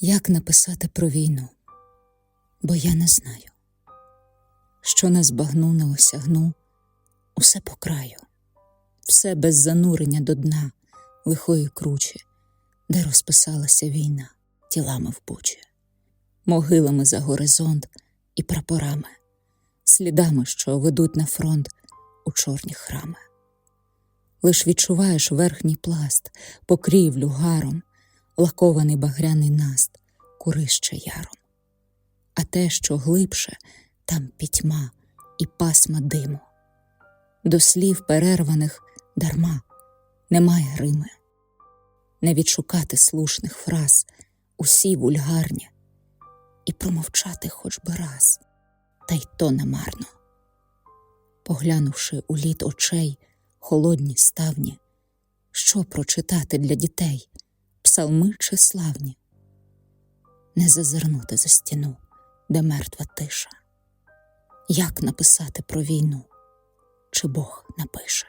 Як написати про війну? Бо я не знаю, що не збагну, не осягну, усе по краю, все без занурення до дна лихої кручі, де розписалася війна тілами в бучі, могилами за горизонт і прапорами, слідами, що ведуть на фронт у чорні храми. Лиш відчуваєш верхній пласт, покрівлю гаром, лакований багряний наст, курище яром. А те, що глибше, там пітьма і пасма диму. До слів перерваних дарма немає Рими. Не відшукати слушних фраз, усі вульгарні, і промовчати хоч би раз, та й то немарно. Поглянувши у лід очей, холодні ставні, що прочитати для дітей, псалми чи славні, не зазирнути за стіну, де мертва тиша. Як написати про війну, чи Бог напише?